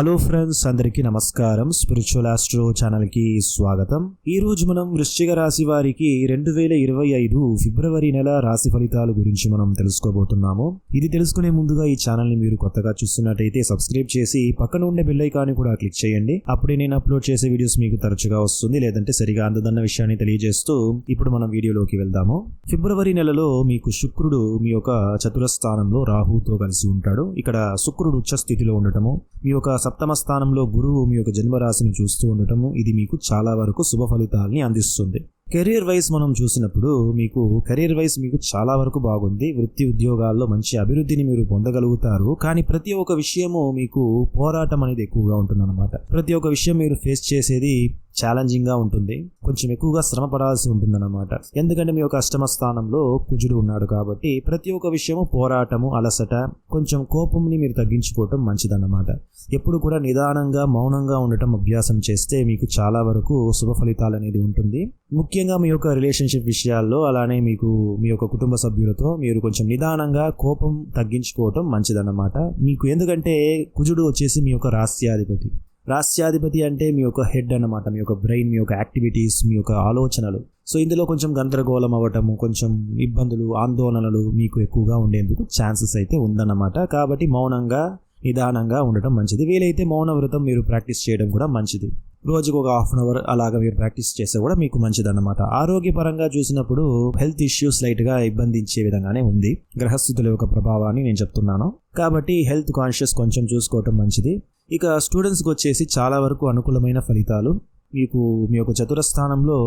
Hello friends అందరికీ నమస్కారం. Spiritual astro ఛానల్కి స్వాగతం. ఈ రోజు మనం వృశ్చిక రాశి వారికి రెండు వేల ఇరవై ఐదు ఫిబ్రవరి నెల రాశి ఫలితాల గురించి మనం తెలుసుకోబోతున్నాము. ఇది తెలుసుకునే ముందుగా ఈ ఛానల్ని మీరు కొత్తగా చూస్తున్నట్టయితే సబ్స్క్రైబ్ చేసి పక్కన ఉండే బెల్ ఐకాన్ కూడా క్లిక్ చేయండి. అప్పుడే నేను అప్లోడ్ చేసే వీడియోస్ మీకు తరచుగా వస్తుంది. లేదంటే సరిగా అందదన్న విషయాన్ని తెలియజేస్తూ ఇప్పుడు మనం వీడియోలోకి వెళ్దాము. ఫిబ్రవరి నెలలో మీకు శుక్రుడు మీ యొక్క చతురస్థానంలో రాహుతో కలిసి ఉంటాడు. ఇక్కడ శుక్రుడు ఉచ్చ స్థితిలో ఉండటము మీ యొక్క సప్తమ స్థానంలో గురువు మీ యొక్క జన్మరాశిని చూస్తూ ఉండటము ఇది మీకు చాలా వరకు శుభ ఫలితాలని అందిస్తుంది. కెరీర్ వైజ్ మనం చూసినప్పుడు మీకు కెరీర్ వైజ్ మీకు చాలా వరకు బాగుంది. వృత్తి ఉద్యోగాల్లో మంచి అభివృద్ధిని మీరు పొందగలుగుతారు. కానీ ప్రతి ఒక్క విషయము మీకు పోరాటం అనేది ఎక్కువగా ఉంటుందన్నమాట. ప్రతి ఒక్క విషయం మీరు ఫేస్ చేసేది ఛాలెంజింగ్గా ఉంటుంది. కొంచెం ఎక్కువగా శ్రమ పడాల్సి ఉంటుందన్నమాట. ఎందుకంటే మీ యొక్క అష్టమ స్థానంలో కుజుడు ఉన్నాడు కాబట్టి ప్రతి ఒక్క విషయము పోరాటము అలసట కొంచెం కోపంని మీరు తగ్గించుకోవటం మంచిదన్నమాట. ఎప్పుడు కూడా నిదానంగా మౌనంగా ఉండటం అభ్యాసం చేస్తే మీకు చాలా వరకు శుభ ఫలితాలు అనేది ఉంటుంది. ముఖ్యంగా మీ యొక్క రిలేషన్షిప్ విషయాల్లో అలానే మీకు మీ యొక్క కుటుంబ సభ్యులతో మీరు కొంచెం నిదానంగా కోపం తగ్గించుకోవటం మంచిదన్నమాట. మీకు ఎందుకంటే కుజుడు వచ్చేసి మీ యొక్క రాస్యాధిపతి రాస్యాధిపతి అంటే మీ యొక్క హెడ్ అనమాట మీ యొక్క బ్రెయిన్ మీ యొక్క యాక్టివిటీస్ మీ యొక్క ఆలోచనలు. సో ఇందులో కొంచెం గందరగోళం అవ్వటము కొంచెం ఇబ్బందులు ఆందోళనలు మీకు ఎక్కువగా ఉండేందుకు ఛాన్సెస్ అయితే ఉందన్నమాట. కాబట్టి మౌనంగా నిదానంగా ఉండటం మంచిది. వీలైతే మౌన వ్రతం మీరు ప్రాక్టీస్ చేయడం కూడా మంచిది. రోజుకు ఒక హాఫ్ అన్ అవర్ అలాగ మీరు ప్రాక్టీస్ చేస్తే కూడా మీకు మంచిదన్నమాట. ఆరోగ్యపరంగా చూసినప్పుడు హెల్త్ ఇష్యూస్ లైట్గా ఇబ్బందించే విధంగానే ఉంది. గ్రహస్థితుల యొక్క ప్రభావాన్ని నేను చెప్తున్నాను. కాబట్టి హెల్త్ కాన్షియస్ కొంచెం చూసుకోవటం మంచిది. ఇక స్టూడెంట్స్కి వచ్చేసి చాలా వరకు అనుకూలమైన ఫలితాలు. మీకు మీ యొక్క చతురస్థానంలో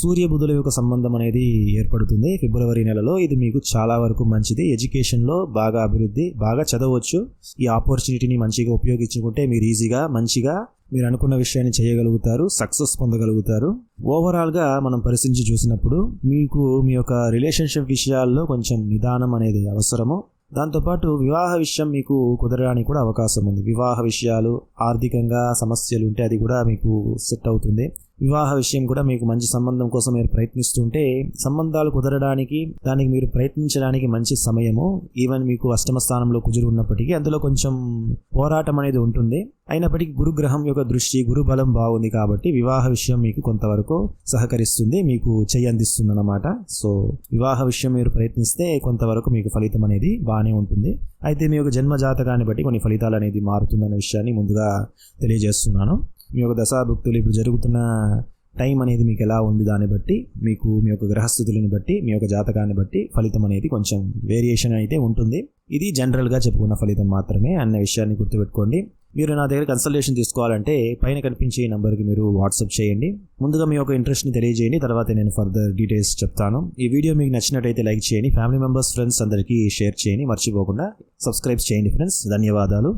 సూర్యబుధుల యొక్క సంబంధం అనేది ఏర్పడుతుంది ఫిబ్రవరి నెలలో. ఇది మీకు చాలా వరకు మంచిది. ఎడ్యుకేషన్లో బాగా అభివృద్ధి బాగా చదవచ్చు. ఈ ఆపర్చునిటీని మంచిగా ఉపయోగించుకుంటే మీరు ఈజీగా మంచిగా మీరు అనుకున్న విషయాన్ని చేయగలుగుతారు సక్సెస్ పొందగలుగుతారు. ఓవరాల్గా మనం పరిశీలించి చూసినప్పుడు మీకు మీ యొక్క రిలేషన్షిప్ విషయాల్లో కొంచెం నిదానం అనేది అవసరము. దాంతోపాటు వివాహ విషయం మీకు కుదరడానికి కూడా అవకాశం ఉంది. వివాహ విషయాలు ఆర్థికంగా సమస్యలు ఉంటే అది కూడా మీకు సెట్ అవుతుంది. వివాహ విషయం కూడా మీకు మంచి సంబంధం కోసం మీరు ప్రయత్నిస్తుంటే సంబంధాలు కుదరడానికి దానికి మీరు ప్రయత్నించడానికి మంచి సమయము. ఈవెన్ మీకు అష్టమ స్థానంలో కుజురు ఉన్నప్పటికీ అందులో కొంచెం పోరాటం అనేది ఉంటుంది. అయినప్పటికీ గురుగ్రహం యొక్క దృష్టి గురు బలం బాగుంది కాబట్టి వివాహ విషయం మీకు కొంతవరకు సహకరిస్తుంది మీకు చెయ్యి అందిస్తుంది అన్నమాట సో వివాహ విషయం మీరు ప్రయత్నిస్తే కొంతవరకు మీకు ఫలితం అనేది బాగానే ఉంటుంది. అయితే మీ యొక్క జన్మ జాతకాన్ని బట్టి కొన్ని ఫలితాలు అనేది మారుతుందనే విషయాన్ని ముందుగా తెలియజేస్తున్నాను. మీ యొక్క దశాభుక్తులు ఇప్పుడు జరుగుతున్న టైం అనేది మీకు ఎలా ఉంది దాన్ని బట్టి మీకు మీ యొక్క గ్రహస్థితులను బట్టి మీ యొక్క జాతకాన్ని బట్టి ఫలితం అనేది కొంచెం వేరియేషన్ అయితే ఉంటుంది. ఇది జనరల్గా చెప్పుకున్న ఫలితం మాత్రమే అన్న విషయాన్ని గుర్తుపెట్టుకోండి. మీరు నా దగ్గర కన్సల్టేషన్ తీసుకోవాలంటే పైన కనిపించే నంబర్కి నెంబర్కి మీరు వాట్సాప్ చేయండి. ముందుగా మీ యొక్క ఇంట్రెస్ట్ని తెలియజేయండి. తర్వాత నేను ఫర్దర్ డీటెయిల్స్ చెప్తాను. ఈ వీడియో మీకు నచ్చినట్టయితే లైక్ చేయండి. ఫ్యామిలీ మెంబర్స్ ఫ్రెండ్స్ అందరికీ షేర్ చేయండి. మర్చిపోకుండా సబ్స్క్రైబ్ చేయండి ఫ్రెండ్స్ ధన్యవాదాలు.